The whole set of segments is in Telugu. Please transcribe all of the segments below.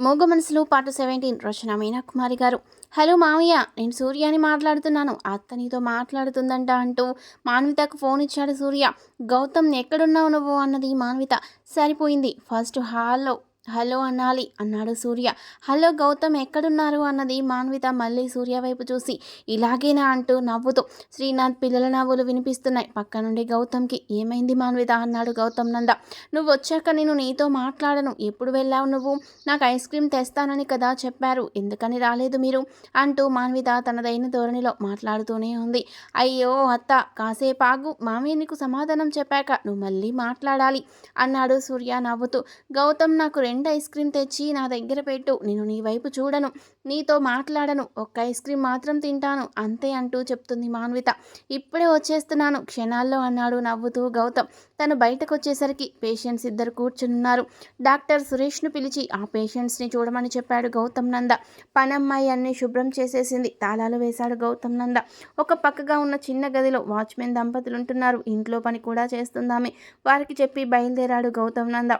మోగ మనసులు పాటు సెవెంటీన్ రచన మీనాకుమారి గారు. హలో మావయ్య నేను సూర్యాని మాట్లాడుతున్నాను. అత్త నీతో మాట్లాడుతుందంట అంటూ మాన్వితకు ఫోన్ ఇచ్చాడు సూర్య. గౌతమ్ ఎక్కడున్నావు నువ్వు? అన్నది మాన్విత. సరిపోయింది. ఫస్ట్ హాల్లో హలో అనాలి అన్నాడు సూర్య. హలో గౌతమ్ ఎక్కడున్నారు? అన్నది మాన్విత మళ్ళీ సూర్య వైపు చూసి. ఇలాగేనా అంటూ నవ్వుతూ. శ్రీనాథ్ పిల్లల నవ్వులు వినిపిస్తున్నాయి. పక్క నుండి గౌతమ్కి ఏమైంది మాన్విత? అన్నాడు గౌతమ్ నంద. నువ్వు వచ్చాక నేను నీతో మాట్లాడను. ఎప్పుడు వెళ్ళావు నువ్వు? నాకు ఐస్ క్రీమ్ తెస్తానని కదా చెప్పారు. ఎందుకని రాలేదు మీరు? అంటూ మాన్విత తనదైన ధోరణిలో మాట్లాడుతూనే ఉంది. అయ్యో అత్త కాసేపు ఆగు. మామయ్య నీకు సమాధానం చెప్పాక నువ్వు మళ్ళీ మాట్లాడాలి అన్నాడు సూర్య నవ్వుతూ. గౌతమ్ నాకు రెండు ఐస్ క్రీమ్ తెచ్చి నా దగ్గర పెట్టు. నేను నీ వైపు చూడను. నీతో మాట్లాడను. ఒక్క ఐస్ క్రీమ్ మాత్రం తింటాను. అంతే అంటూ చెప్తుంది మాన్విత. ఇప్పుడే వచ్చేస్తున్నాను. క్షణాల్లో అన్నాడు నవ్వుతూ గౌతమ్. తను బయటకు వచ్చేసరికి పేషెంట్స్ ఇద్దరు కూర్చున్నారు. డాక్టర్ సురేష్ను పిలిచి ఆ పేషెంట్స్ని చూడమని చెప్పాడు గౌతమ్ నంద. పనమ్మాయి అన్ని శుభ్రం చేసేసింది. తాళాలు వేశాడు గౌతమ్ నంద. ఒక పక్కగా ఉన్న చిన్న గదిలో వాచ్మెన్ దంపతులు ఉంటున్నారు ఇంట్లో పని కూడా చేస్తుందామె. వారికి చెప్పి బయలుదేరాడు Gautam Nanda.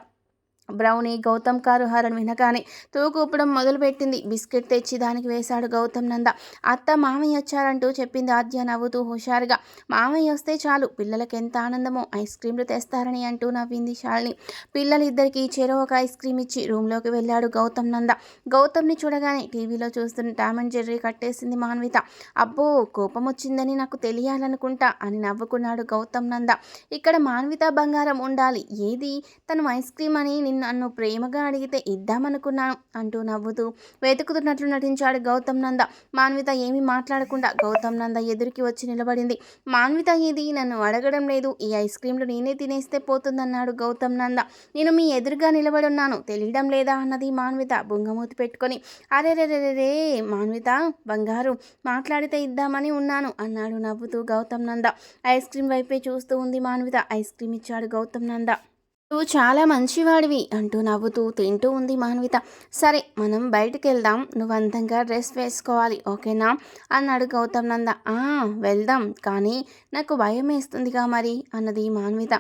Brownie Gautam car horn వినగానే తూకూపడం మొదలుపెట్టింది. బిస్కెట్ తెచ్చి దానికి వేశాడు గౌతమ్ నంద. అత్త మామయ్య వచ్చారంటూ చెప్పింది ఆద్య నవ్వుతూ హుషారుగా. మామయ్య వస్తే చాలు పిల్లలకి ఎంత ఆనందమో ఐస్ క్రీమ్లు తెస్తారని అంటూ నవ్వింది శాలిని. పిల్లలిద్దరికీ చెరో ఒక ఐస్ క్రీమ్ ఇచ్చి రూమ్లోకి వెళ్ళాడు గౌతమ్ నంద. గౌతమ్ని చూడగానే టీవీలో చూస్తున్న టామ్ అండ్ జెర్రీ కట్టేసింది మాన్విత. అబ్బో కోపం వచ్చిందని నాకు తెలియాలనుకుంటా అని నవ్వుకున్నాడు గౌతమ్ నంద. ఇక్కడ మాన్విత బంగారం ఉండాలి. ఏది? తను ఐస్ క్రీమ్ అని నన్ను ప్రేమగా అడిగితే ఇద్దామనుకున్నాను అంటూ నవ్వుతూ వెతుకుతున్నట్లు నటించాడు గౌతమ్ నంద. మాన్విత ఏమీ మాట్లాడకుండా గౌతమ్ నంద ఎదురికి వచ్చి నిలబడింది. మాన్విత ఇది నన్ను అడగడం లేదు. ఈ ఐస్ క్రీమ్లు నేనే తినేస్తే పోతుందన్నాడు గౌతమ్ నంద. నేను మీ ఎదురుగా నిలబడున్నాను తెలియడం లేదా అన్నది మాన్విత బుంగమూతి పెట్టుకొని అరే రే మాన్విత బంగారు మాట్లాడితే ఇద్దామని ఉన్నాను అన్నాడు నవ్వుతూ గౌతమ్ నంద. ఐస్ క్రీమ్ వైపే చూస్తూ ఉంది మాన్విత. ఐస్ క్రీమ్ ఇచ్చాడు గౌతమ్ నంద. నువ్వు చాలా మంచివాడివి అంటూ నవ్వుతూ తింటూ ఉంది మాన్విత. సరే మనం బయటికి వెళ్దాం నువ్వు అందంగా డ్రెస్ వేసుకోవాలి ఓకేనా? అన్నాడు గౌతమ్ నంద. "ఆ, వెళ్దాం. కానీ నాకు భయం వేస్తుందిగా మరి అన్నది మాన్విత.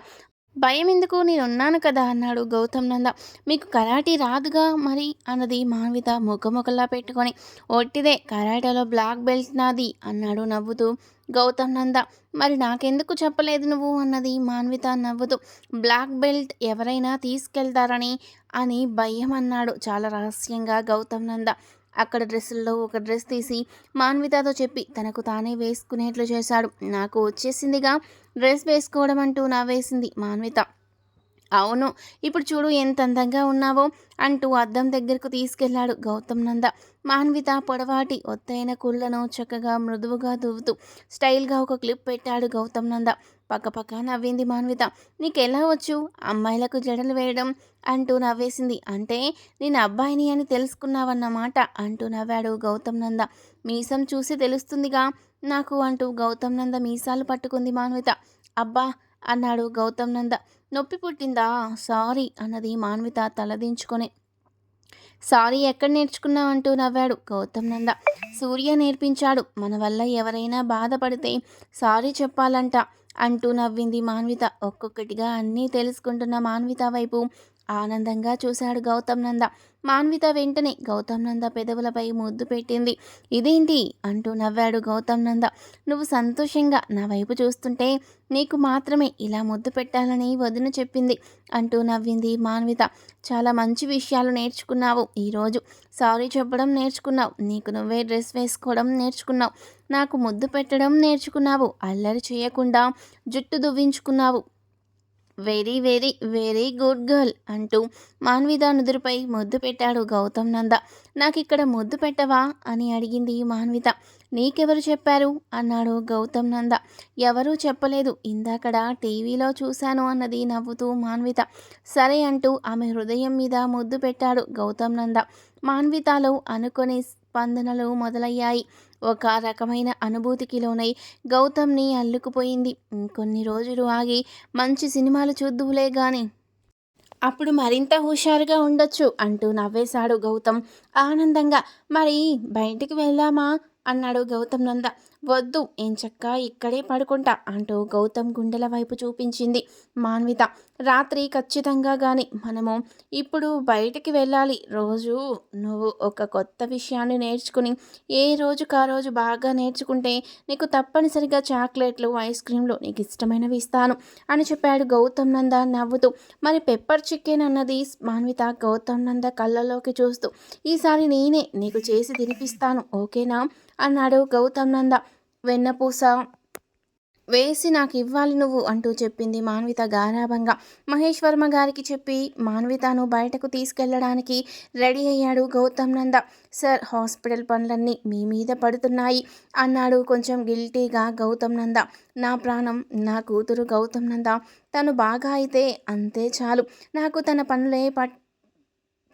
భయం ఎందుకు నేనున్నాను కదా అన్నాడు గౌతమ్ నంద. మీకు కరాటే రాదుగా మరి? అన్నది మాన్విత ముఖముఖలా పెట్టుకొని. ఒట్టిదే కరాటేలో బ్లాక్ బెల్ట్ నాది అన్నాడు నవ్వుతూ గౌతమ్ నంద. మరి నాకెందుకు చెప్పలేదు నువ్వు? అన్నది మాన్విత నవ్వుతూ. బ్లాక్ బెల్ట్ ఎవరైనా తీసుకెళ్తారని అని భయం అన్నాడు చాలా రహస్యంగా గౌతమ్ నంద. అక్కడ డ్రెస్సుల్లో ఒక డ్రెస్ తీసి మాన్వితతో చెప్పి తనకు తానే వేసుకునేట్లు చేశాడు. నాకు వచ్చేసిందిగా డ్రెస్ వేసుకోవడం అంటూ నా వేసింది మాన్విత. అవును. ఇప్పుడు చూడు ఎంత అందంగా ఉన్నావో అంటూ అద్దం దగ్గరకు తీసుకెళ్ళాడు గౌతమ్ నంద. మాన్విత పొడవాటి ఒత్తైన కుళ్ళను చక్కగా మృదువుగా దువ్వుతూ స్టైల్గా ఒక క్లిప్ పెట్టాడు గౌతమ్ నంద. పక్కపక్క నవ్వింది మాన్విత. నీకెలా వచ్చు? అమ్మాయిలకు జడలు వేయడం అంటూ నవ్వేసింది. అంటే నేను అబ్బాయిని అని తెలుసుకున్నావన్నమాట అంటూ నవ్వాడు గౌతమ్ నంద. మీసం చూసి తెలుస్తుందిగా నాకు అంటూ గౌతమ్ నంద మీసాలు పట్టుకుంది మాన్విత. అబ్బా అన్నాడు గౌతమ్ నంద. నొప్పి పుట్టిందా? సారీ అన్నది మాన్విత తలదించుకొని. సారీ ఎక్కడ నేర్చుకున్నావంటూ నవ్వాడు గౌతమ్ నంద. సూర్య నేర్పించాడు మన వల్ల ఎవరైనా బాధపడితే సారీ చెప్పాలంట అంటూ నవ్వింది మాన్విత. ఒక్కొక్కటిగా అన్నీ తెలుసుకుంటున్న మాన్విత వైపు ఆనందంగా చూశాడు గౌతమ్ నంద. మాన్విత వెంటనే గౌతమ్ నంద పెదవులపై ముద్దు పెట్టింది. ఇదేంటి? అంటూ నవ్వాడు గౌతమ్ నంద. నువ్వు సంతోషంగా నా వైపు చూస్తుంటే నీకు మాత్రమే ఇలా ముద్దు పెట్టాలని వదిన చెప్పింది అంటూ నవ్వింది మాన్విత. చాలా మంచి విషయాలు నేర్చుకున్నావు ఈరోజు. సారీ చెప్పడం నేర్చుకున్నావు. నీకు నువ్వే డ్రెస్ వేసుకోవడం నేర్చుకున్నావు. నాకు ముద్దు పెట్టడం నేర్చుకున్నావు. అల్లరి చేయకుండా జుట్టు దువ్వించుకున్నావు. Very very very good girl అంటూ మాన్విత నుదురుపై ముద్దు పెట్టాడు గౌతమ్ నంద. నాకు ఇక్కడ ముద్దు పెట్టవా అని అడిగింది మాన్విత. నీకెవరు చెప్పారు? అన్నాడు గౌతమ్ నంద. ఎవరూ చెప్పలేదు. ఇందాకడ టీవీలో చూశాను అన్నది నవ్వుతూ మాన్విత. సరే అంటూ ఆమె హృదయం మీద ముద్దు పెట్టాడు గౌతమ్ నంద. మాన్వితలో అనుకునే స్పందనలు మొదలయ్యాయి. ఒక రకమైన అనుభూతికి లోనై గౌతమ్ని అల్లుకుపోయింది. కొన్ని రోజులు ఆగి మంచి సినిమాలు చూద్దువులే గాని. అప్పుడు మరింత హుషారుగా ఉండొచ్చు అంటూ నవ్వేశాడు గౌతమ్. ఆనందంగా మరి బయటికి వెళ్దామా? అన్నాడు గౌతమ్ నంద. వద్దు ఎంచక్క ఇక్కడే పడుకుంటా అంటూ గౌతమ్ గుండెల వైపు చూపించింది మాన్విత. రాత్రి ఖచ్చితంగా కానీ మనము ఇప్పుడు బయటికి వెళ్ళాలి. రోజు నువ్వు ఒక కొత్త విషయాన్ని నేర్చుకుని ఏ రోజుకు ఆ రోజు బాగా నేర్చుకుంటే నీకు తప్పనిసరిగా చాక్లెట్లు ఐస్ క్రీమ్లు నీకు ఇష్టమైనవి ఇస్తాను అని చెప్పాడు గౌతమ్ నంద నవ్వుతూ. మరి పెప్పర్ చికెన్ అన్నది మాన్విత గౌతమ్ నంద కళ్ళలోకి చూస్తూ. ఈసారి నేనే నీకు చేసి తినిపిస్తాను ఓకేనా? అన్నాడు గౌతమ్ నంద. వెన్నపూస వేసి నాకు ఇవ్వాలి నువ్వు అంటూ చెప్పింది మాన్విత గారాభంగా. మహేష్ వర్మ గారికి చెప్పి మాన్వితను బయటకు తీసుకెళ్ళడానికి రెడీ అయ్యాడు గౌతమ్ నంద. సార్ హాస్పిటల్ పనులన్నీ మీ మీద పడుతున్నాయి అన్నాడు కొంచెం గిల్టీగా గౌతమ్ నంద. నా ప్రాణం నా కూతురు గౌతమ్ నంద. తను బాగా అయితే అంతే చాలు. నాకు తన పనులే పట్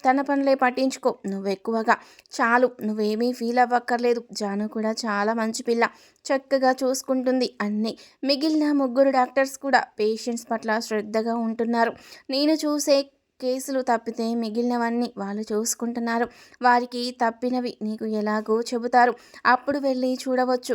తన పనులే పట్టించుకో. నువ్వు ఎక్కువగా చాలు. నువ్వేమీ ఫీల్ అవ్వక్కర్లేదు జాను కూడా చాలా మంచి పిల్ల. చక్కగా చూసుకుంటుంది అన్నీ. మిగిలిన ముగ్గురు డాక్టర్స్ కూడా పేషెంట్స్ పట్ల శ్రద్ధగా ఉంటున్నారు. నేను చూసే కేసులు తప్పితే మిగిలినవన్నీ వాళ్ళు చూసుకుంటున్నారు. వారికి తప్పినవి నీకు ఎలాగో చెబుతారు. అప్పుడు వెళ్ళి చూడవచ్చు.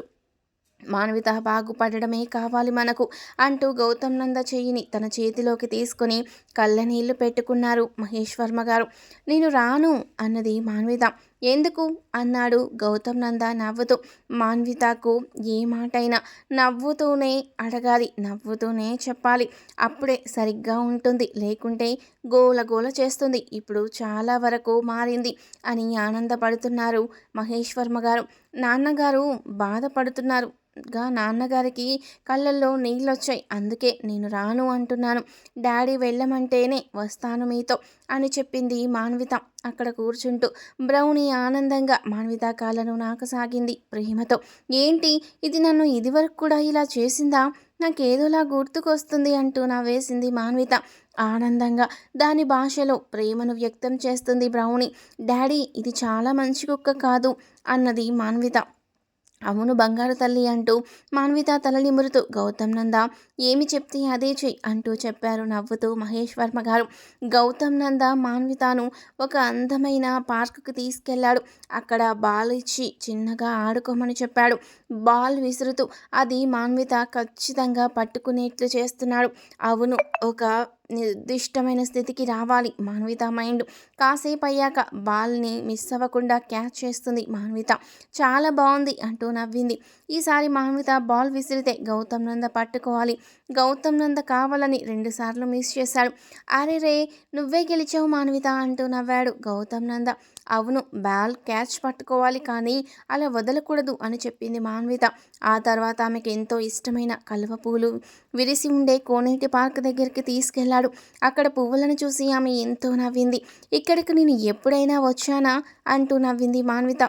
మానవిత బాగుపడడమే కావాలి మనకు అంటూ గౌతమ్ నంద చెయ్యిని తన చేతిలోకి తీసుకుని కళ్ళనీళ్ళు పెట్టుకున్నారు మహేశ్వర్మ గారు. నేను రాను అన్నది మాన్విత. ఎందుకు? అన్నాడు గౌతమ్ నంద నవ్వుతూ. మాన్వితకు ఏ మాటైనా నవ్వుతూనే అడగాలి నవ్వుతూనే చెప్పాలి. అప్పుడే సరిగ్గా ఉంటుంది. లేకుంటే గోల గోల చేస్తుంది. ఇప్పుడు చాలా వరకు మారింది అని ఆనందపడుతున్నారు మహేశ్వర్మ గారు. నాన్నగారు బాధపడుతున్నారు. గా నాన్నగారికి కళ్ళల్లో నీళ్ళొచ్చాయి. అందుకే నేను రాను అంటున్నాను. డాడీ వెళ్ళమంటేనే వస్తాను మీతో అని చెప్పింది మాన్విత అక్కడ కూర్చుంటూ. బ్రౌని ఆనందంగా మాన్విత కాళ్ళను నాకసాగింది ప్రేమతో. ఏంటి? ఇది నన్ను ఇదివరకు కూడా ఇలా చేసిందా? నాకేదోలా గుర్తుకొస్తుంది అంటూ నవ్వేసింది మాన్విత. ఆనందంగా దాని భాషలో ప్రేమను వ్యక్తం చేస్తుంది బ్రౌని. డాడీ ఇది చాలా మంచి కుక్క కాదు అన్నది మాన్విత. అవును బంగారు తల్లి అంటూ మాన్విత తలనిమురుతూ గౌతమ్ నంద ఏమి చెప్తే అదే చెయ్యి అంటూ చెప్పారు నవ్వుతూ మహేష్ వర్మ గారు. గౌతమ్ నంద మాన్వితను ఒక అందమైన పార్కుకు తీసుకెళ్ళాడు. అక్కడ బాల్ ఇచ్చి చిన్నగా ఆడుకోమని చెప్పాడు. బాల్ విసురుతూ అది మాన్విత ఖచ్చితంగా పట్టుకునేట్లు చేస్తున్నాడు. అవును ఒక నిర్దిష్టమైన స్థితికి రావాలి. మాన్విత మైండ్ కాసేపు అయ్యాక బాల్ని మిస్ అవ్వకుండా క్యాచ్ చేస్తుంది మాన్విత. చాలా బాగుంది అంటూ నవ్వింది. ఈసారి మాన్విత బాల్ విసిరితే గౌతమ్ నంద పట్టుకోవాలి. గౌతమ్ నంద కావాలని రెండుసార్లు మిస్ చేశాడు. అరే రే నువ్వే గెలిచావు మాన్విత అంటూ నవ్వాడు గౌతమ్ నంద. అవును బాల్ క్యాచ్ పట్టుకోవాలి కానీ అలా వదలకూడదు అని చెప్పింది మాన్విత. ఆ తర్వాత ఆమెకు ఎంతో ఇష్టమైన కలువ పూలు విరిసి ఉండే కోనేటి పార్క్ దగ్గరికి తీసుకెళ్ళాడు అక్కడ పువ్వులను చూసి ఆమె ఎంతో నవ్వింది. ఇక్కడికి నేను ఎప్పుడైనా వచ్చానా? అంటూ నవ్వింది మాన్విత.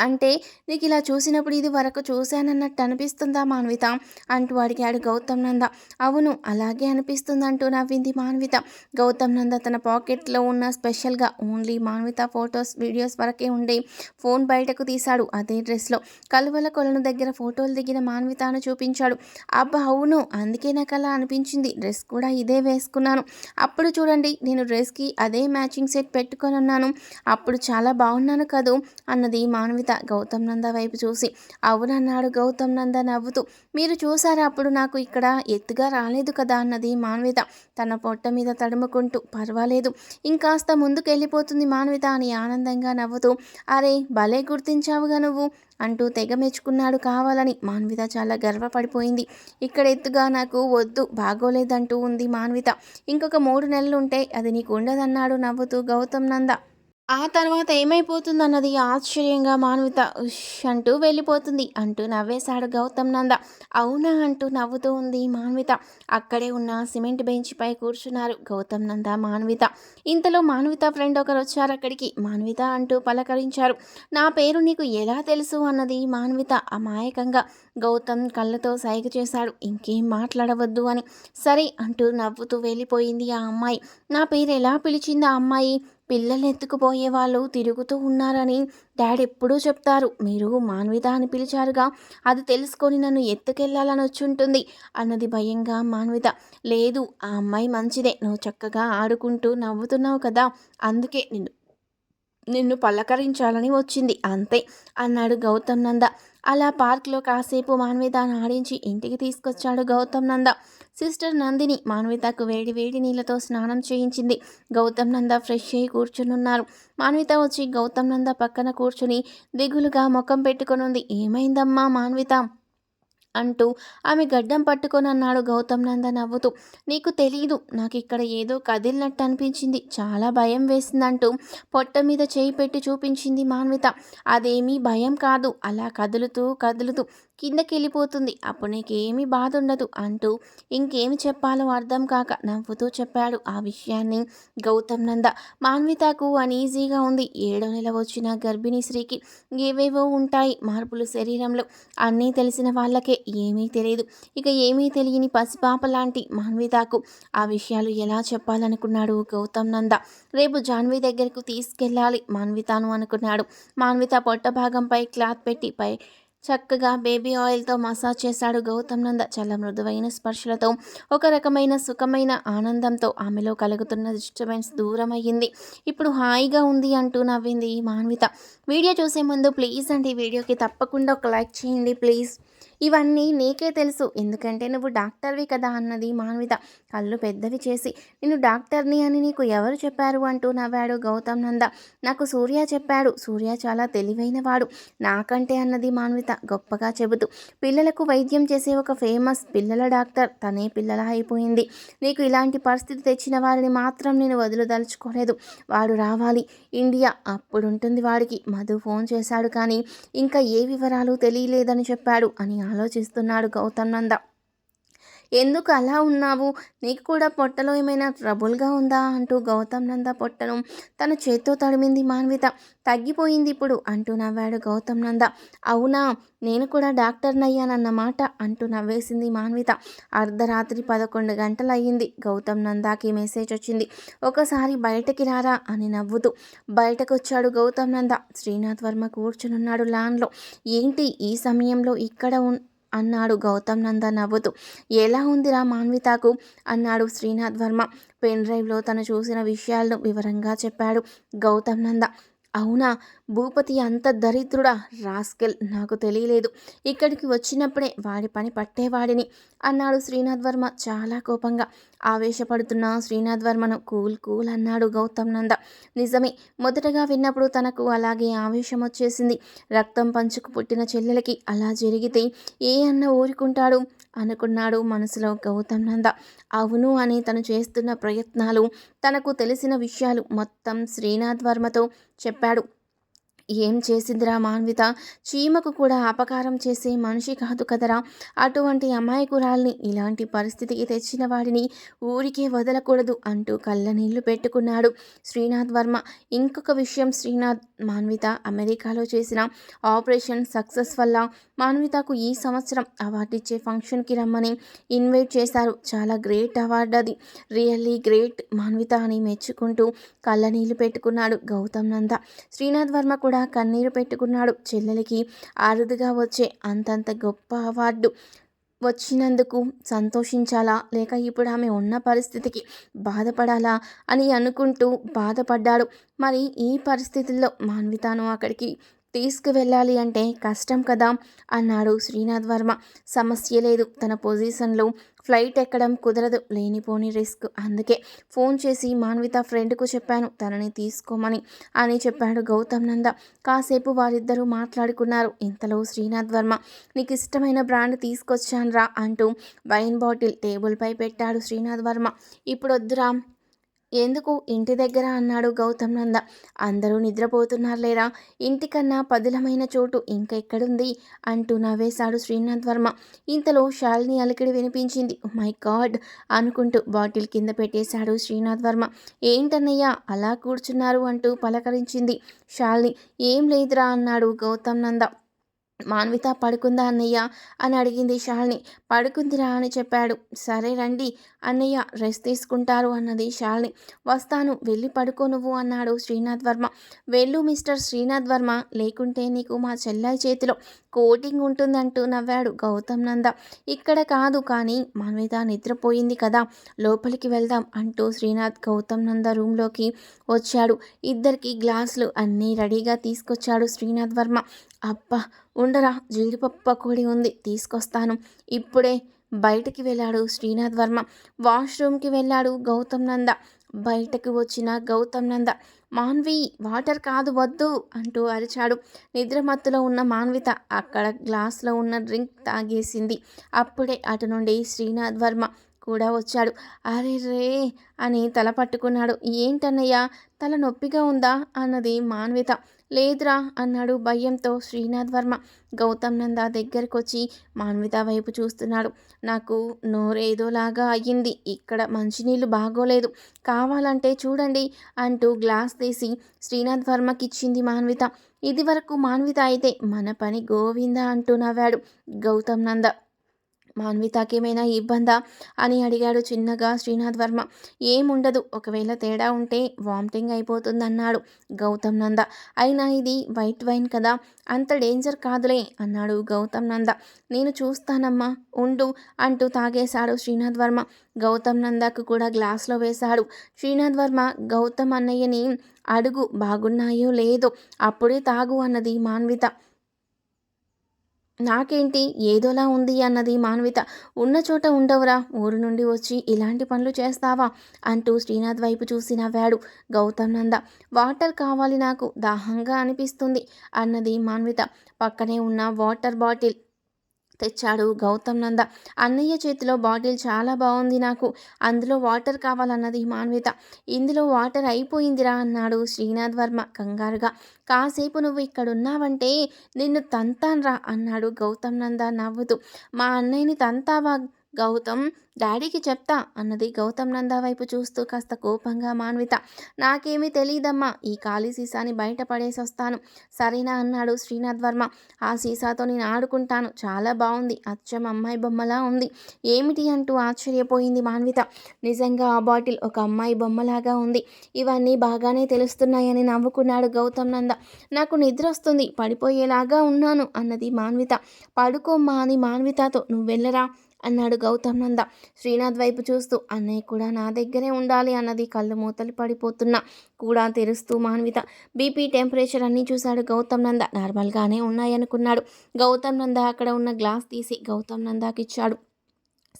అంటే నీకు ఇలా చూసినప్పుడు ఇది వరకు చూశానన్నట్టు అనిపిస్తుందా మాన్విత? అంటూ అడిగాడు గౌతమ్ నంద. అవును అలాగే అనిపిస్తుంది అంటూ నవ్వింది మాన్విత. గౌతమ్ నంద తన పాకెట్లో ఉన్న స్పెషల్గా ఓన్లీ మాన్విత ఫొటోస్ వీడియోస్ వరకే ఉండే ఫోన్ బయటకు తీశాడు అదే డ్రెస్లో. కలువల కొలను దగ్గర ఫోటోలు దిగిన మాన్వితను చూపించాడు. అబ్బా అవును అందుకే నాకు అలా అనిపించింది. డ్రెస్ కూడా ఇదే వేసుకున్నాను. అప్పుడు చూడండి నేను డ్రెస్కి అదే మ్యాచింగ్ సెట్ పెట్టుకొని ఉన్నాను. అప్పుడు చాలా బాగున్నాను కదూ అన్నది మాన్విత గౌతమ్ నంద వైపు చూసి అవునన్నాడు గౌతమ్ నంద నవ్వుతూ మీరు చూసారా అప్పుడు నాకు ఇక్కడ ఎత్తుగా రాలేదు కదా అన్నది మాన్విత తన పొట్ట మీద తడుముకుంటూ పర్వాలేదు ఇంకాస్త ముందుకెళ్ళిపోతుంది మాన్విత అని ఆనందంగా నవ్వుతూ అరే భలే గుర్తించావుగా నువ్వు అంటూ తెగ మెచ్చుకున్నాడు కావాలని మాన్విత చాలా గర్వపడిపోయింది. ఇక్కడ ఎత్తుగా నాకు వద్దు బాగోలేదంటూ ఉంది మాన్విత. ఇంకొక మూడు నెలలు ఉంటే అది నీకు ఉండదన్నాడు నవ్వుతూ గౌతమ్ నంద ఆ తర్వాత ఏమైపోతుందన్నది ఆశ్చర్యంగా మాన్విత ఉష్ అంటూ వెళ్ళిపోతుంది. అంటూ నవ్వేశాడు గౌతమ్ నంద. అవునా అంటూ నవ్వుతూ ఉంది మాన్విత. అక్కడే ఉన్న సిమెంట్ బెంచ్పై కూర్చున్నారు గౌతమ్ నంద మాన్విత. ఇంతలో మాన్విత ఫ్రెండ్ ఒకరు వచ్చారు అక్కడికి. మాన్విత అంటూ పలకరించారు. నా పేరు నీకు ఎలా తెలుసు అన్నది మాన్విత అమాయకంగా గౌతమ్ కళ్ళతో సైగ చేశాడు. ఇంకేం మాట్లాడవద్దు అని సరే అంటూ నవ్వుతూ వెళ్ళిపోయింది ఆ అమ్మాయి. నా పేరు ఎలా పిలిచింది ఆ అమ్మాయి? పిల్లలు ఎత్తుకుపోయే వాళ్ళు తిరుగుతూ ఉన్నారని డాడీ ఎప్పుడూ చెప్తారు. మీరు మాన్విత అని పిలిచారుగా. అది తెలుసుకొని నన్ను ఎత్తుకెళ్ళాలని వచ్చుంటుంది అన్నది భయంగా మాన్విత. లేదు ఆ అమ్మాయి మంచిదే. నువ్వు చక్కగా ఆడుకుంటూ నవ్వుతున్నావు కదా. అందుకే నిన్ను నిన్ను పలకరించాలని వచ్చింది. అంతే అన్నాడు గౌతమ్ నంద. అలా పార్క్లో కాసేపు మాన్వితాను ఆడించి ఇంటికి తీసుకొచ్చాడు గౌతమ్ నంద. సిస్టర్ నందిని మాన్వితకు వేడి వేడి నీళ్ళతో స్నానం చేయించింది. గౌతమ్ నంద ఫ్రెష్ అయ్యి కూర్చునున్నారు. మాన్విత వచ్చి గౌతమ్ నంద పక్కన కూర్చుని దిగులుగా ముఖం పెట్టుకునుంది. ఏమైందమ్మా మాన్విత? అంటూ ఆమె గడ్డం పట్టుకొని అన్నాడు గౌతమ్ నంద నవ్వుతూ నీకు తెలీదు నాకు ఇక్కడ ఏదో కదిలినట్టు అనిపించింది చాలా భయం వేసిందంటూ పొట్ట మీద చేయి పెట్టి చూపించింది మాన్విత. అదేమీ భయం కాదు అలా కదులుతూ కదులుతూ కిందకి వెళ్ళిపోతుంది అప్పుడు నీకేమీ బాధ ఉండదు అంటూ ఇంకేమి చెప్పాలో అర్థం కాక నవ్వుతూ చెప్పాడు ఆ విషయాన్ని గౌతమ్ నంద. మాన్వితకు అనీజీగా ఉంది. ఏడో నెల వచ్చిన గర్భిణీ స్త్రీకి ఏవేవో ఉంటాయి మార్పులు శరీరంలో. అన్నీ తెలిసిన వాళ్ళకే ఏమీ తెలియదు ఇక ఏమీ తెలియని పసిపాప లాంటి మాన్వితకు ఆ విషయాలు ఎలా చెప్పాలనుకున్నాడు గౌతమ్ నంద? రేపు జాన్వి దగ్గరకు తీసుకెళ్ళాలి మాన్వితాను అనుకున్నాడు. మాన్విత పొట్ట భాగంపై క్లాత్ పెట్టి పై చక్కగా బేబీ ఆయిల్తో మసాజ్ చేశాడు గౌతమ్ నంద. చాలా మృదువైన స్పర్శలతో ఒక రకమైన సుఖమైన ఆనందంతో ఆమెలో కలుగుతున్న డిస్టర్బెన్స్ దూరం అయ్యింది ఇప్పుడు హాయిగా ఉంది అంటూ నవ్వింది మాన్విత. వీడియో చూసే ముందు ప్లీజ్ అండి వీడియోకి తప్పకుండా ఒక లైక్ చేయండి ప్లీజ్. ఇవన్నీ నీకే తెలుసు. ఎందుకంటే నువ్వు డాక్టర్వి కదా అన్నది మాన్విత. కళ్ళు పెద్దవి చేసి నేను డాక్టర్ని అని నీకు ఎవరు చెప్పారు? అంటూ నవ్వాడు గౌతమ్ నంద. నాకు సూర్య చెప్పాడు. సూర్య చాలా తెలివైన వాడు నాకంటే అన్నది మాన్విత. గొప్పగా చెబుతూ పిల్లలకు వైద్యం చేసే ఒక ఫేమస్ పిల్లల డాక్టర్. తనే పిల్లల అయిపోయింది. నీకు ఇలాంటి పరిస్థితి తెచ్చిన వారిని మాత్రం నేను వదిలిదలుచుకోలేదు. వాడు రావాలి. ఇండియా అప్పుడుంటుంది వాడికి. మధు ఫోన్ చేశాడు కానీ ఇంకా ఏ వివరాలు తెలియలేదని చెప్పాడు అని ఆలోచిస్తున్నాడు గౌతమ్ నంద ఎందుకు అలా ఉన్నావు? నీకు కూడా పొట్టలో ఏమైనా ట్రబుల్గా ఉందా? అంటూ గౌతమ్ నంద పొట్టను తన చేత్తో తడిమింది మాన్విత. తగ్గిపోయింది ఇప్పుడు అంటూ నవ్వాడు గౌతమ్ నంద. అవునా? నేను కూడా డాక్టర్ని అయ్యానన్నమాట అంటూ నవ్వేసింది మాన్విత. అర్ధరాత్రి పదకొండు గంటలు అయ్యింది గౌతమ్ నందాకి మెసేజ్ వచ్చింది. ఒకసారి బయటకి రారా అని నవ్వుతూ బయటకు వచ్చాడు గౌతమ్ నంద. శ్రీనాథ్ వర్మ కూర్చునున్నాడు లాన్లో. ఏంటి? ఈ సమయంలో ఇక్కడ అన్నాడు గౌతమ్ నంద నవ్వుతూ. ఎలా ఉందిరా మాన్వితాకు? అన్నాడు శ్రీనాథ్ వర్మ. పెన్ డ్రైవ్లో తను చూసిన విషయాలను వివరంగా చెప్పాడు గౌతమ్ నంద. అవునా? భూపతి అంత దరిద్రుడా? రాస్కెల్ నాకు తెలియలేదు. ఇక్కడికి వచ్చినప్పుడే వాడి పని పట్టేవాడిని అన్నాడు శ్రీనాథ్ వర్మ చాలా కోపంగా. ఆవేశపడుతున్న శ్రీనాథ్ వర్మను కూల్ కూల్ అన్నాడు గౌతమ్ నంద. నిజమే మొదటగా విన్నప్పుడు తనకు అలాగే ఆవేశం వచ్చేసింది. రక్తం పంచుకు పుట్టిన చెల్లెలకి అలా జరిగితే ఏ అన్న ఊరుకుంటాడు? అనుకున్నాడు మనసులో గౌతమ్ నంద. అవును అని తను చేస్తున్న ప్రయత్నాలు తనకు తెలిసిన విషయాలు మొత్తం శ్రీనాథ్ వర్మతో చెప్పాడు. ఏం చేసిందిరా మాన్విత? చీమకు కూడా అపకారం చేసే మనిషి కాదు కదరా. అటువంటి అమాయకురాల్ని ఇలాంటి పరిస్థితికి తెచ్చిన వాడిని ఊరికే వదలకూడదు అంటూ కళ్ళ నీళ్ళు పెట్టుకున్నాడు శ్రీనాథ్ వర్మ. ఇంకొక విషయం శ్రీనాథ్ మాన్విత అమెరికాలో చేసిన ఆపరేషన్ సక్సెస్ వల్ల మాన్వితకు ఈ సంవత్సరం అవార్డు ఇచ్చే ఫంక్షన్కి రమ్మని ఇన్వైట్ చేశారు. చాలా గ్రేట్ అవార్డు అది. రియల్లీ గ్రేట్ మాన్విత అని మెచ్చుకుంటూ కళ్ళ నీళ్ళు పెట్టుకున్నాడు గౌతమ్ నంద. శ్రీనాథ్ వర్మ కూడా కన్నీరు పెట్టుకున్నాడు. చెల్లెలికి అరుదుగా వచ్చే అంతంత గొప్ప అవార్డు వచ్చినందుకు సంతోషించాలా? లేక ఇప్పుడు ఆమె ఉన్న పరిస్థితికి బాధపడాలా? అని అనుకుంటూ బాధపడ్డాడు. మరి ఈ పరిస్థితుల్లో మాన్వితాను అక్కడికి తీసుకువెళ్ళాలి అంటే కష్టం కదా అన్నాడు శ్రీనాథ్ వర్మ. సమస్య లేదు. తన పొజిషన్లో ఫ్లైట్ ఎక్కడం కుదరదు. లేనిపోని రిస్క్. అందుకే ఫోన్ చేసి మాన్విత ఫ్రెండ్కు చెప్పాను. తనని తీసుకోమని అని చెప్పాడు గౌతమ్ నంద. కాసేపు వారిద్దరూ మాట్లాడుకున్నారు. ఇంతలో శ్రీనాథ్ వర్మ నీకు ఇష్టమైన బ్రాండ్ తీసుకొచ్చాను రా అంటూ వైన్ బాటిల్ టేబుల్పై పెట్టాడు శ్రీనాథ్ వర్మ. ఇప్పుడు వద్దురా ఎందుకు ఇంటి దగ్గర అన్నాడు గౌతమ్ నంద. అందరూ నిద్రపోతున్నారు లేరా? ఇంటికన్నా పదులమైన చోటు ఇంకెక్కడుంది అంటూ నవ్వేశాడు శ్రీనాథ్ వర్మ. ఇంతలో శాలిని అలికిడి వినిపించింది. My God! అనుకుంటూ బాటిల్ కింద పెట్టేశాడు శ్రీనాథ్ వర్మ. ఏంటన్నయ్యా అలా కూర్చున్నారు అంటూ పలకరించింది శాలిని. ఏం లేదురా అన్నాడు గౌతమ్ నంద. మాన్విత పడుకుందా అన్నయ్య? అని అడిగింది శాలిని పడుకుందిరా అని చెప్పాడు. సరే రండి. అన్నయ్య రెస్ట్ తీసుకుంటారు అన్నది శాలిని వస్తాను. వెళ్ళి పడుకో నువ్వు అన్నాడు శ్రీనాథ్ వర్మ. వెళ్ళు మిస్టర్ శ్రీనాథ్ వర్మ. లేకుంటే నీకు మా చెల్లాయి చేతిలో కోటింగ్ ఉంటుందంటూ నవ్వాడు గౌతమ్ నంద. ఇక్కడ కాదు కానీ మాన్విత నిద్రపోయింది కదా. లోపలికి వెళ్దాం అంటూ శ్రీనాథ్ గౌతమ్ నంద రూమ్లోకి వచ్చాడు. ఇద్దరికి గ్లాసులు అన్నీ రెడీగా తీసుకొచ్చాడు శ్రీనాథ్ వర్మ. అబ్బా ఉండరా జీడిపప్పు పకోడీ ఉంది తీసుకొస్తాను. ఇప్పుడే బయటికి వెళ్ళాడు శ్రీనాథ్ వర్మ. వాష్రూమ్కి వెళ్ళాడు గౌతమ్ నంద. బయటకు వచ్చిన గౌతమ్ నంద మాన్వి వాటర్ కాదు వద్దు అంటూ అరిచాడు. నిద్రమత్తులో ఉన్న మాన్విత అక్కడ గ్లాస్లో ఉన్న డ్రింక్ తాగేసింది. అప్పుడే అటు నుండి శ్రీనాథ్ వర్మ కూడా వచ్చాడు. అరే రే అని తల పట్టుకున్నాడు. ఏంటన్నయ్యా తల నొప్పిగా ఉందా? అన్నది మాన్విత. లేదురా అన్నాడు భయంతో శ్రీనాథ్ వర్మ. గౌతమ్ నంద దగ్గరకు వచ్చి మాన్విత వైపు చూస్తున్నాడు. నాకు నోరేదోలాగా అయ్యింది. ఇక్కడ మంచినీళ్ళు బాగోలేదు. కావాలంటే చూడండి అంటూ గ్లాస్ తీసి శ్రీనాథ్ వర్మకి ఇచ్చింది మాన్విత. ఇది వరకు మాన్విత అయితే మన పని గోవింద అంటూ నవ్వాడు గౌతమ్ నంద. మాన్వితాకి ఏమైనా ఇబ్బందా? అని అడిగాడు చిన్నగా శ్రీనాథ్ వర్మ. ఏముండదు ఒకవేళ తేడా ఉంటే వామిటింగ్ అయిపోతుందన్నాడు గౌతమ్ నంద. అయినా ఇది వైట్ వైన్ కదా అంత డేంజర్ కాదులే అన్నాడు గౌతమ్ నంద. నేను చూస్తానమ్మా ఉండు అంటూ తాగేశాడు శ్రీనాథ్ వర్మ. గౌతమ్ నందకు కూడా గ్లాస్లో వేశాడు. శ్రీనాథ్ వర్మ గౌతమ్ అన్నయ్యని అడుగు బాగున్నాయో లేదో అప్పుడే తాగు అన్నది మాన్విత. నాకేంటి ఏదోలా ఉంది అన్నది మాన్విత. ఉన్న చోట ఉండవురా ఊరు నుండి వచ్చి ఇలాంటి పనులు చేస్తావా? అంటూ శ్రీనాథ్ వైపు చూసి నవ్వాడు గౌతమ్ నంద. వాటర్ కావాలి నాకు దాహంగా అనిపిస్తుంది అన్నది మాన్విత. పక్కనే ఉన్న వాటర్ బాటిల్ తెచ్చాడు గౌతమ్ నంద. అన్నయ్య చేతిలో బాటిల్ చాలా బాగుంది నాకు. అందులో వాటర్ కావాలన్నది మాన్విత. ఇందులో వాటర్ అయిపోయిందిరా అన్నాడు శ్రీనాథ్ వర్మ కంగారుగా. కాసేపు నువ్వు ఇక్కడున్నావంటే నిన్ను తంతాన్రా అన్నాడు గౌతమ్ నంద నవ్వుతూ. మా అన్నయ్యని తంతావా గౌతమ్ డాడీకి చెప్తా అన్నది గౌతమ్ నంద వైపు చూస్తూ కాస్త కోపంగా మాన్విత. నాకేమీ తెలియదమ్మా ఈ ఖాళీ సీసాని బయట పడేసి వస్తాను సరేనా అన్నాడు శ్రీనాథ్ వర్మ. ఆ సీసాతో నేను ఆడుకుంటాను. చాలా బాగుంది అచ్చం అమ్మాయి బొమ్మలా ఉంది. ఏమిటి? అంటూ ఆశ్చర్యపోయింది మాన్విత. నిజంగా ఆ బాటిల్ ఒక అమ్మాయి బొమ్మలాగా ఉంది. ఇవన్నీ బాగానే తెలుస్తున్నాయని నవ్వుకున్నాడు గౌతమ్ నంద. నాకు నిద్ర వస్తుంది పడిపోయేలాగా ఉన్నాను అన్నది మాన్విత. పడుకోమ్మా అని మాన్వితతో నువ్వు వెళ్ళరా అన్నాడు గౌతమ్ నంద శ్రీనాథ్ వైపు చూస్తూ అన్నయ్య కూడా నా దగ్గరే ఉండాలి అన్నది కళ్ళు మూతలు పడిపోతున్నా కూడా తెరుస్తూ మాన్విత. బీపీ టెంపరేచర్ అన్నీ చూశాడు గౌతమ్ నంద నార్మల్గానే ఉన్నాయనుకున్నాడు. గౌతమ్ నంద అక్కడ ఉన్న గ్లాస్ తీసి గౌతమ్ నందాకి ఇచ్చాడు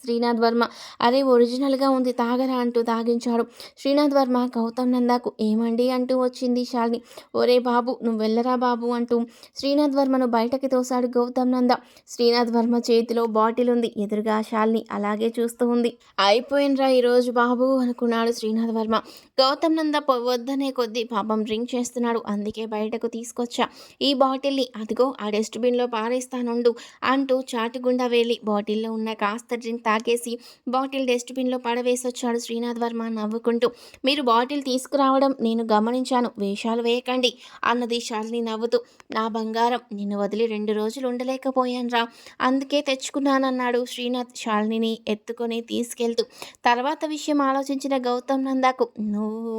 శ్రీనాథ్ వర్మ. అరే ఒరిజినల్గా ఉంది. తాగరా అంటూ తాగించాడు. శ్రీనాథ్ వర్మ గౌతమ్ నందాకు ఏమండి అంటూ వచ్చింది శాలిని. ఒరే బాబు నువ్వు వెళ్ళరా బాబు అంటూ శ్రీనాథ్ వర్మను బయటకి తోశాడు గౌతమ్ నంద. శ్రీనాథ్ వర్మ చేతిలో బాటిల్ ఉంది. ఎదురుగా శాలిని అలాగే చూస్తూ ఉంది. అయిపోయినరా ఈరోజు బాబు అనుకున్నాడు శ్రీనాథ్ వర్మ. గౌతమ్ నంద వద్దనే కొద్దీ పాపం డ్రింక్ చేస్తున్నాడు. అందుకే బయటకు తీసుకొచ్చా. ఈ బాటిల్ని అదిగో ఆ డస్ట్బిన్లో పారేస్తానుండు అంటూ చాటుగుండా వెళ్ళి బాటిల్లో ఉన్న కాస్త డ్రింక్ తాకేసి బాటిల్ డస్ట్బిన్లో పడవేసొచ్చాడు శ్రీనాథ్ వర్మ నవ్వుకుంటూ. మీరు బాటిల్ తీసుకురావడం నేను గమనించాను. వేషాలు వేయకండి అన్నది శాలిని నవ్వుతూ. నా బంగారం నిన్ను వదిలి రెండు రోజులు ఉండలేకపోయానురా అందుకే తెచ్చుకున్నానన్నాడు శ్రీనాథ్ శాలినిని ఎత్తుకొని తీసుకెళ్తూ. తర్వాత విషయం ఆలోచించిన గౌతమ్ నందాకు నువ్వు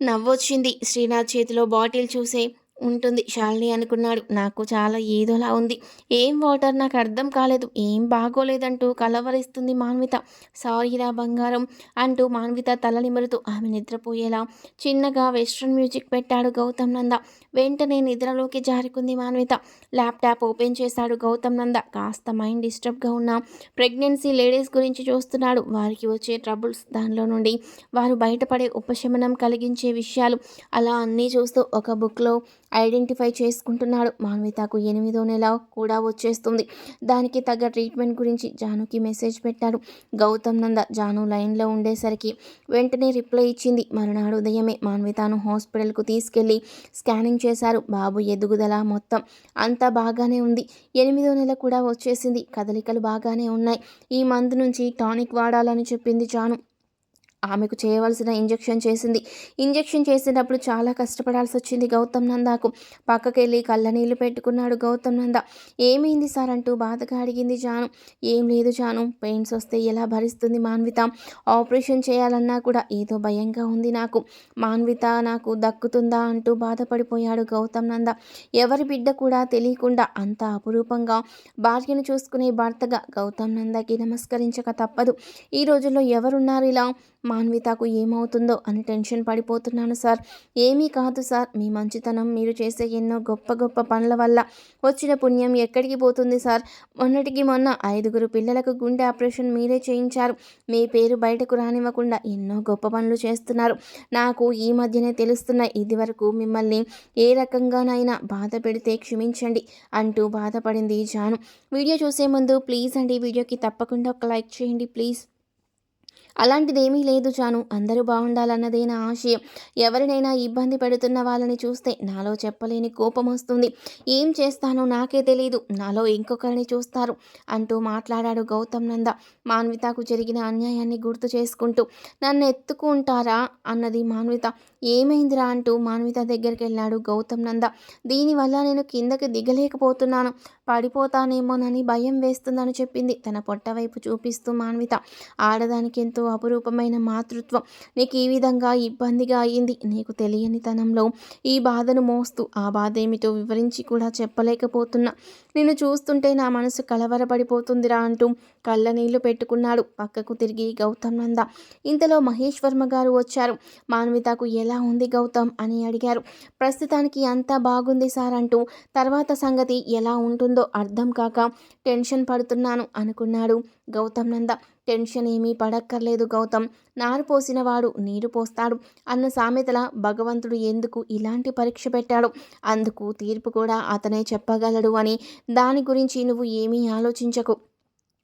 నవ్వొచ్చింది. శ్రీనాథ్ చేతిలో బాటిల్ చూసే ఉంటుంది. శాలిని అనుకున్నాడు. నాకు చాలా ఏదోలా ఉంది. ఏం వాటర్? నాకు అర్థం కాలేదు. ఏం బాగోలేదంటూ కలవరిస్తుంది మాన్విత. సారీరా బంగారం అంటూ మాన్విత తల నిమరుతూ ఆమె నిద్రపోయేలా చిన్నగా వెస్ట్రన్ మ్యూజిక్ పెట్టాడు గౌతమ్ నంద. వెంటనే నిద్రలోకి జారుకుంది మాన్విత. ల్యాప్టాప్ ఓపెన్ చేశాడు గౌతమ్ నంద. కాస్త మైండ్ డిస్టర్బ్గా ఉన్న ప్రెగ్నెన్సీ లేడీస్ గురించి చూస్తున్నాడు. వారికి వచ్చే ట్రబుల్స్ దానిలో నుండి వారు బయటపడే ఉపశమనం కలిగించే విషయాలు అలా అన్నీ చూస్తూ ఒక బుక్లో ఐడెంటిఫై చేసుకుంటున్నాడు. మాన్వితకు ఎనిమిదో నెల కూడా వచ్చేస్తుంది. దానికి తగ్గ ట్రీట్మెంట్ గురించి జానుకి మెసేజ్ పెట్టాడు. గౌతమ్ నంద జాను లైన్లో ఉండేసరికి వెంటనే రిప్లై ఇచ్చింది. మరునాడు ఉదయమే మాన్వితను హాస్పిటల్కు తీసుకెళ్ళి స్కానింగ్ చేశారు. బాబు ఎదుగుదల మొత్తం అంతా బాగానే ఉంది. ఎనిమిదో నెల కూడా వచ్చేసింది. కదలికలు బాగానే ఉన్నాయి. ఈ మందు నుంచి టానిక్ వాడాలని చెప్పింది జాను. ఆమెకు చేయవలసిన ఇంజెక్షన్ చేసింది. ఇంజెక్షన్ చేసేటప్పుడు చాలా కష్టపడాల్సి వచ్చింది గౌతమ్ నందాకు. పక్కకెళ్ళి కళ్ళనీళ్ళు పెట్టుకున్నాడు గౌతమ్ నంద. ఏమైంది సార్ అంటూ బాధగా అడిగింది జాను. ఏం లేదు జాను పెయిన్స్ వస్తే ఎలా భరిస్తుంది మాన్విత? ఆపరేషన్ చేయాలన్నా కూడా ఏదో భయంగా ఉంది నాకు. మాన్విత నాకు దక్కుతుందా అంటూ బాధపడిపోయాడు గౌతమ్ నంద. ఎవరి బిడ్డ కూడా తెలియకుండా అంత అపురూపంగా భార్యను చూసుకునే భర్తగా గౌతమ్ నందకి నమస్కరించక తప్పదు. ఈ రోజుల్లో ఎవరున్నారు ఇలా? మాన్వితకు ఏమవుతుందో అని టెన్షన్ పడిపోతున్నాను సార్. ఏమీ కాదు సార్. మీ మంచితనం మీరు చేసే ఎన్నో గొప్ప గొప్ప పనుల వల్ల వచ్చిన పుణ్యం ఎక్కడికి పోతుంది సార్? మొన్నటికి మొన్న ఐదుగురు పిల్లలకు గుండె ఆపరేషన్ మీరే చేయించారు. మీ పేరు బయటకు రానివ్వకుండా ఎన్నో గొప్ప పనులు చేస్తున్నారు. నాకు ఈ మధ్యనే తెలుస్తున్న ఇది వరకు మిమ్మల్ని ఏ రకంగానైనా బాధ పెడితే క్షమించండి అంటూ బాధపడింది జాను. వీడియో చూసే ముందు ప్లీజ్ అండి వీడియోకి తప్పకుండా ఒక లైక్ చేయండి ప్లీజ్. అలాంటిదేమీ లేదు జాను. అందరూ బాగుండాలన్నదే నా ఆశయం. ఎవరినైనా ఇబ్బంది పెడుతున్న వాళ్ళని చూస్తే నాలో చెప్పలేని కోపం వస్తుంది. ఏం చేస్తానో నాకే తెలియదు నాలో ఇంకొకరిని చూస్తారు అంటూ మాట్లాడాడు గౌతమ్ నంద. మాన్వితకు జరిగిన అన్యాయాన్ని గుర్తు చేసుకుంటూ నన్ను ఎత్తుకుంటారా? అన్నది మాన్విత. ఏమైందిరా? అంటూ మాన్విత దగ్గరికి వెళ్ళాడు గౌతమ్ నంద. దీనివల్ల నేను కిందకి దిగలేకపోతున్నాను. పడిపోతానేమోనని భయం వేస్తుందని చెప్పింది. తన పొట్ట వైపు చూపిస్తూ మాన్విత. ఆడదానికి ఎంతో అపురూపమైన మాతృత్వం నీకు ఈ విధంగా ఇబ్బందిగా అయ్యింది నీకు తెలియని తనంలో ఈ బాధను మోస్తూ ఆ బాధ ఏమిటో వివరించి కూడా చెప్పలేకపోతున్నా. నిన్ను చూస్తుంటే నా మనసు కలవరపడిపోతుందిరా అంటూ కళ్ళ నీళ్ళు పెట్టుకున్నాడు పక్కకు తిరిగి గౌతమ్ నంద. ఇంతలో మహేశ్వర్మ గారు వచ్చారు. మాన్వితకు ఎలా ఉంది గౌతమ్ అని అడిగారు. ప్రస్తుతానికి అంతా బాగుంది సార్ అంటూ తర్వాత సంగతి ఎలా ఉంటుందో అర్థం కాక టెన్షన్ పడుతున్నాను అనుకున్నాడు గౌతమ్ నంద. టెన్షన్ ఏమీ పడక్కర్లేదు గౌతమ్. నారు పోసినవాడు నీరు పోస్తాడు. అన్న సామెతల భగవంతుడు ఎందుకు ఇలాంటి పరీక్ష పెట్టాడు? అందుకు తీర్పు కూడా అతనే చెప్పగలడు అని. దాని గురించి నువ్వు ఏమీ ఆలోచించకు.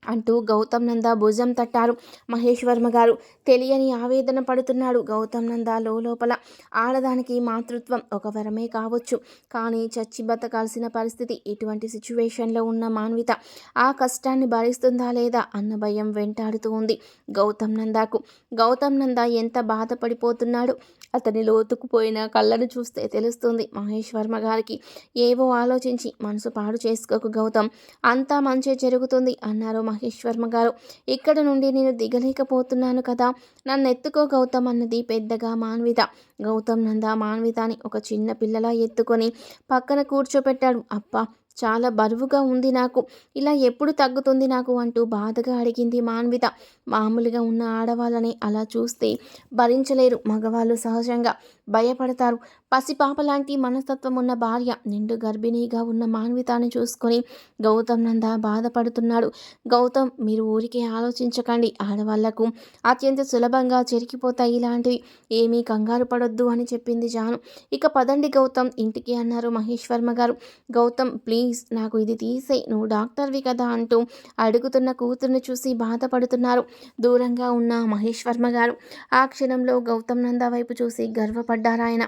అంటూ గౌతమ్ నంద భుజం తట్టారు. మహేశ్వర్మ గారు తెలియని ఆవేదన పడుతున్నాడు. గౌతమ్ నంద లోపల ఆడదానికి మాతృత్వం ఒక వరమే కావచ్చు. కానీ చచ్చి బతకాల్సిన పరిస్థితి ఇటువంటి సిచ్యువేషన్లో ఉన్న మాన్విత ఆ కష్టాన్ని భరిస్తుందా లేదా అన్న భయం వెంటాడుతూ ఉంది గౌతమ్ నందాకు. గౌతమ్ నంద ఎంత బాధపడిపోతున్నాడు? అతని లోతుకుపోయిన కళ్ళను చూస్తే తెలుస్తుంది మహేశ్వర్మ గారికి. ఏవో ఆలోచించి మనసు పాడు చేసుకోకు గౌతమ్. అంతా మంచి జరుగుతుంది అన్నారు మహేశ్వర్మ గారు. ఇక్కడ నుండి నేను దిగలేకపోతున్నాను కదా. నన్ను ఎత్తుకో గౌతమ్ అన్నది పెద్దగా మాన్విత. గౌతమ్ నంద మాన్వితని ఒక చిన్న పిల్లలా ఎత్తుకొని పక్కన కూర్చోపెట్టాడు. అప్ప చాలా బరువుగా ఉంది నాకు. ఇలా ఎప్పుడు తగ్గుతుంది నాకు అంటూ బాధగా అడిగింది మాన్విత. మామూలుగా ఉన్న ఆడవాళ్ళని అలా చూస్తే భరించలేరు మగవాళ్ళు సహజంగా. భయపడతారు. పసిపాప లాంటి మనస్తత్వం ఉన్న భార్య నిండు గర్భిణీగా ఉన్న మాన్వితాన్ని చూసుకొని గౌతమ్ నంద బాధపడుతున్నాడు. గౌతమ్ మీరు ఊరికే ఆలోచించకండి. ఆడవాళ్ళకు అత్యంత సులభంగా చెరికిపోతాయి ఇలాంటివి. ఏమీ కంగారు పడొద్దు అని చెప్పింది జాను. ఇక పదండి గౌతమ్. ఇంటికి అన్నారు మహేశ్వర్మ గారు. గౌతమ్ ప్లీజ్ నాకు ఇది తీసేయి. నువ్వు డాక్టర్వి కదా అంటూ అడుగుతున్న కూతుర్ని చూసి బాధపడుతున్నారు. దూరంగా ఉన్న మహేశ్వర్మ గారు. ఆ క్షణంలో గౌతమ్ నంద వైపు చూసి గర్వపడ్డారాయన.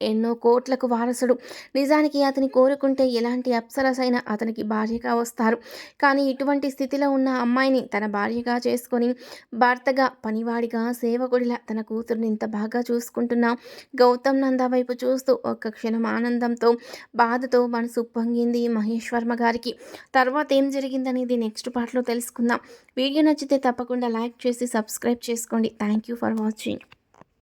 ఎన్నో కోట్లకు వారసుడు. నిజానికి అతని కోరుకుంటే ఎలాంటి అప్సరసైనా అతనికి భార్యగా వస్తారు. కానీ ఇటువంటి స్థితిలో ఉన్న అమ్మాయిని తన భార్యగా చేసుకొని భర్తగా పనివాడిగా సేవకుడిలా తన కూతురుని ఇంత బాగా చూసుకుంటున్న గౌతమ్ నంద వైపు చూస్తూ ఒక్క క్షణం ఆనందంతో బాధతో మనసు పొంగింది మహేశ్వర్మ గారికి. తర్వాత ఏం జరిగిందనేది నెక్స్ట్ పార్ట్లో తెలుసుకుందాం. వీడియో నచ్చితే తప్పకుండా లైక్ చేసి సబ్స్క్రైబ్ చేసుకోండి. Thank you for watching.